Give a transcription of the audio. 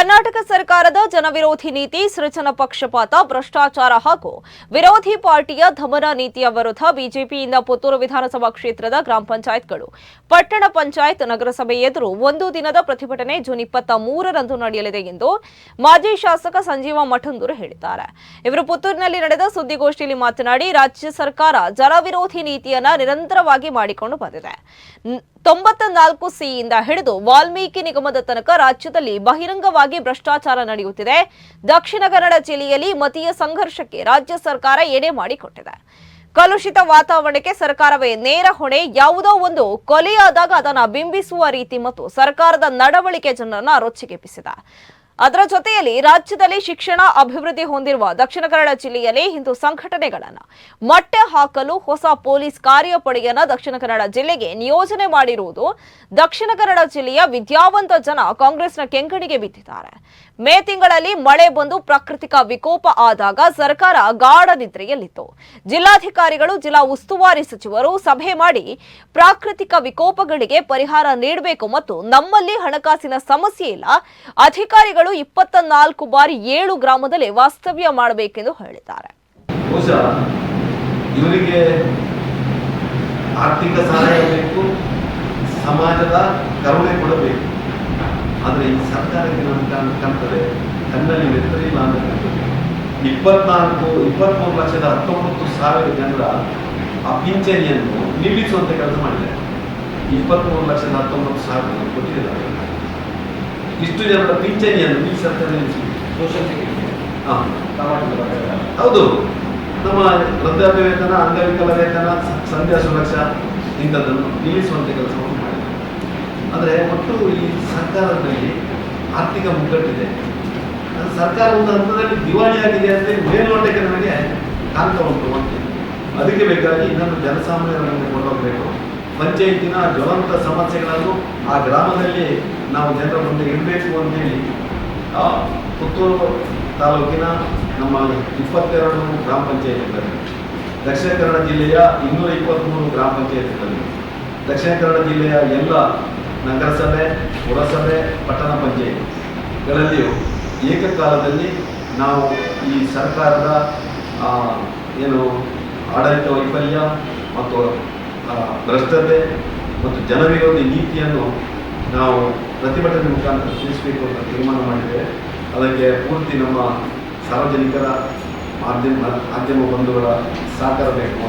ಕರ್ನಾಟಕ ಸರ್ಕಾರದ ಜನವಿರೋಧಿ ನೀತಿ, ಸೃಜನ ಪಕ್ಷಪಾತ, ಭ್ರಷ್ಟಾಚಾರ ಹಾಗೂ ವಿರೋಧಿ ಪಾರ್ಟಿಯ ಧಮನ ನೀತಿಯ ವಿರುದ್ಧ ಬಿಜೆಪಿಯಿಂದ ಪುತ್ತೂರು ವಿಧಾನಸಭಾ ಕ್ಷೇತ್ರದ ಗ್ರಾಮ ಪಂಚಾಯತ್ಗಳು. ಪಟ್ಟಣ ಪಂಚಾಯತ್ ನಗರಸಭೆ ಎದುರು ಒಂದು ದಿನದ ಪ್ರತಿಭಟನೆ ಜೂನ್ ಇಪ್ಪತ್ತ ಮೂರರಂದು ನಡೆಯಲಿದೆ ಎಂದು ಮಾಜಿ ಶಾಸಕ ಸಂಜೀವ ಮಠಂದೂರು ಹೇಳಿದ್ದಾರೆ. ಇವರು ಪುತ್ತೂರಿನಲ್ಲಿ ನಡೆದ ಸುದ್ದಿಗೋಷ್ಠಿಯಲ್ಲಿ ಮಾತನಾಡಿ, ರಾಜ್ಯ ಸರ್ಕಾರ ಜನವಿರೋಧಿ ನೀತಿಯನ್ನ ನಿರಂತರವಾಗಿ ಮಾಡಿಕೊಂಡು ಬಂದಿದೆ. ತೊಂಬತ್ತ ನಾಲ್ಕು ಸಿಯಿಂದ ಹಿಡಿದು ವಾಲ್ಮೀಕಿ ನಿಗಮದ ತನಕ ರಾಜ್ಯದಲ್ಲಿ ಬಹಿರಂಗವಾಗಿ ಭ್ರಷ್ಟಾಚಾರ ನಡೆಯುತ್ತಿದೆ. ದಕ್ಷಿಣ ಕನ್ನಡ ಜಿಲ್ಲೆಯಲ್ಲಿ ಮತೀಯ ಸಂಘರ್ಷಕ್ಕೆ ರಾಜ್ಯ ಸರ್ಕಾರ ಎಡೆ ಮಾಡಿಕೊಟ್ಟಿದೆ. ಕಲುಷಿತ ವಾತಾವರಣಕ್ಕೆ ಸರ್ಕಾರವೇ ನೇರ ಹೊಣೆ, ಯಾವುದೋ ಒಂದು ಕೊಲೆಯಾದಾಗ ಅದನ್ನು ಬಿಂಬಿಸುವ ರೀತಿ ಮತ್ತು ಸರ್ಕಾರದ ನಡವಳಿಕೆ ಜನರನ್ನು ರೊಚ್ಚಿಗೆಬ್ಬಿಸಿದೆ. ಅದರ ಜೊತೆಯಲ್ಲಿ ರಾಜ್ಯದಲ್ಲಿ ಶಿಕ್ಷಣ ಅಭಿವೃದ್ಧಿ ಹೊಂದಿರುವ ದಕ್ಷಿಣ ಕನ್ನಡ ಜಿಲ್ಲೆಯಲ್ಲಿ ಹಿಂದೂ ಸಂಘಟನೆಗಳನ್ನು ಮಟ್ಟೆ ಹಾಕಲು ಹೊಸ ಪೊಲೀಸ್ ಕಾರ್ಯಪಡೆಯನ್ನು ದಕ್ಷಿಣ ಕನ್ನಡ ಜಿಲ್ಲೆಗೆ ನಿಯೋಜನೆ ಮಾಡಿರುವುದು ದಕ್ಷಿಣ ಕನ್ನಡ ಜಿಲ್ಲೆಯ ವಿದ್ಯಾವಂತ ಜನ ಕಾಂಗ್ರೆಸ್ನ ಕೆಂಗಣಿಗೆ ಬಿದ್ದಿದ್ದಾರೆ. ಮೇ ತಿಂಗಳಲ್ಲಿ ಮಳೆ ಬಂದು ಪ್ರಾಕೃತಿಕ ವಿಕೋಪ ಆದಾಗ ಸರ್ಕಾರ ಗಾಢ ನಿದ್ರೆಯಲ್ಲಿತ್ತು. ಜಿಲ್ಲಾಧಿಕಾರಿಗಳು, ಜಿಲ್ಲಾ ಉಸ್ತುವಾರಿ ಸಚಿವರು ಸಭೆ ಮಾಡಿ ಪ್ರಾಕೃತಿಕ ವಿಕೋಪಗಳಿಗೆ ಪರಿಹಾರ ನೀಡಬೇಕು ಮತ್ತು ನಮ್ಮಲ್ಲಿ ಹಣಕಾಸಿನ ಸಮಸ್ಯೆ ಇಲ್ಲ, ಅಧಿಕಾರಿಗಳು ಇಪ್ಪತ್ತ ನಾಲ್ಕು ಬಾರಿ ಏಳು ಗ್ರಾಮದಲ್ಲಿ ವಾಸ್ತವ್ಯ ಮಾಡಬೇಕೆಂದು ಹೇಳಿದ್ದಾರೆ. ಇವರಿಗೆ ಆರ್ಥಿಕ ಸಹಾಯ ಬೇಕು, ಸಮಾಜದ ಕರುಣೆ ಕೊಡಬೇಕು. ಆದರೆ ಈ ಸರ್ಕಾರಕ್ಕೆ ನಾನು ಕಾಣ್- ಕಾಣ್ತದೆ ಕಣ್ಣಲ್ಲಿ ನೆತ್ತರೆ ಇಲ್ಲ ಅಂತ ಇಪ್ಪತ್ನಾಲ್ಕು ಇಪ್ಪತ್ಮೂರು ಲಕ್ಷದ ಹತ್ತೊಂಬತ್ತು ಸಾವಿರ ಜನರ ಆ ಪಿಂಚಣಿಯನ್ನು ನಿಲ್ಲಿಸುವಂತೆ ಕೆಲಸ ಮಾಡಿದ್ದಾರೆ. ಇಪ್ಪತ್ಮೂರು ಲಕ್ಷದ ಹತ್ತೊಂಬತ್ತು ಸಾವಿರ ಕೊಟ್ಟಿದ್ದಾರೆ. ಇಷ್ಟು ಜನರ ಪಿಂಚಣಿಯನ್ನು ಸಾಮಾಜಿಕ ಭದ್ರತೆ ಹೌದು. ನಮ್ಮ ವೃದ್ಧಾಪ್ಯ ವೇತನ ಅಂಗವಿಕಲ ವೇತನ ಸಂಧ್ಯಾ ಸುರಕ್ಷಾ ಇಂಥದ್ದನ್ನು ನಿಲ್ಲಿಸುವಂತೆ ಕೆಲಸವನ್ನು ಮಾಡಿದೆ ಅಂದರೆ ಒಟ್ಟು ಈ ಸರ್ಕಾರದಲ್ಲಿ ಆರ್ಥಿಕ ಮುಗ್ಗಟ್ಟಿದೆ. ಅದು ಸರ್ಕಾರ ಒಂದು ಹಂತದಲ್ಲಿ ದಿವಾಳಿಯಾಗಿದೆ ಅಂದರೆ ಮೇಲ್ನೋಟಕ್ಕೆ ನಮಗೆ ಕಾಣ್ತಾ ಉಂಟು ಅಂತ ಅದಕ್ಕೆ ಬೇಕಾಗಿ ಇನ್ನೊಂದು ಜನಸಾಮಾನ್ಯರನ್ನು ಕೊಂಡೋಗಬೇಕು. ಪಂಚಾಯತಿನ ಜ್ವಲಂತ ಸಮಸ್ಯೆಗಳನ್ನು ಆ ಗ್ರಾಮದಲ್ಲಿ ನಾವು ಜನರ ಮುಂದೆ ಇಡಬೇಕು ಅಂತೇಳಿ ಪುತ್ತೂರು ತಾಲೂಕಿನ ನಮ್ಮ ಇಪ್ಪತ್ತೆರಡು ಗ್ರಾಮ ಪಂಚಾಯತಿಗಳಲ್ಲಿ ದಕ್ಷಿಣ ಕನ್ನಡ ಜಿಲ್ಲೆಯ ಇನ್ನೂರ ಇಪ್ಪತ್ತ್ಮೂರು ಗ್ರಾಮ ಪಂಚಾಯತಿಗಳಲ್ಲಿ ದಕ್ಷಿಣ ಕನ್ನಡ ಜಿಲ್ಲೆಯ ಎಲ್ಲ ನಗರಸಭೆ, ಪುರಸಭೆ, ಪಟ್ಟಣ ಪಂಚಾಯತ್ಗಳಲ್ಲಿಯೂ ಏಕಕಾಲದಲ್ಲಿ ನಾವು ಈ ಸರ್ಕಾರದ ಏನು ಆಡಳಿತ ವೈಫಲ್ಯ ಮತ್ತು ಭ್ರಷ್ಟತೆ ಮತ್ತು ಜನವಿರೋಧಿ ನೀತಿಯನ್ನು ನಾವು ಪ್ರತಿಭಟನೆ ಮುಖಾಂತರ ತಿಳಿಸಬೇಕು ಅಂತ ತೀರ್ಮಾನ ಮಾಡಿದ್ದೇವೆ. ಅದಕ್ಕೆ ಪೂರ್ತಿ ನಮ್ಮ ಸಾರ್ವಜನಿಕರ ಮಾಧ್ಯಮ ಮಾಧ್ಯಮ ಬಂಧುಗಳ ಸಹಕಾರ ಬೇಕು.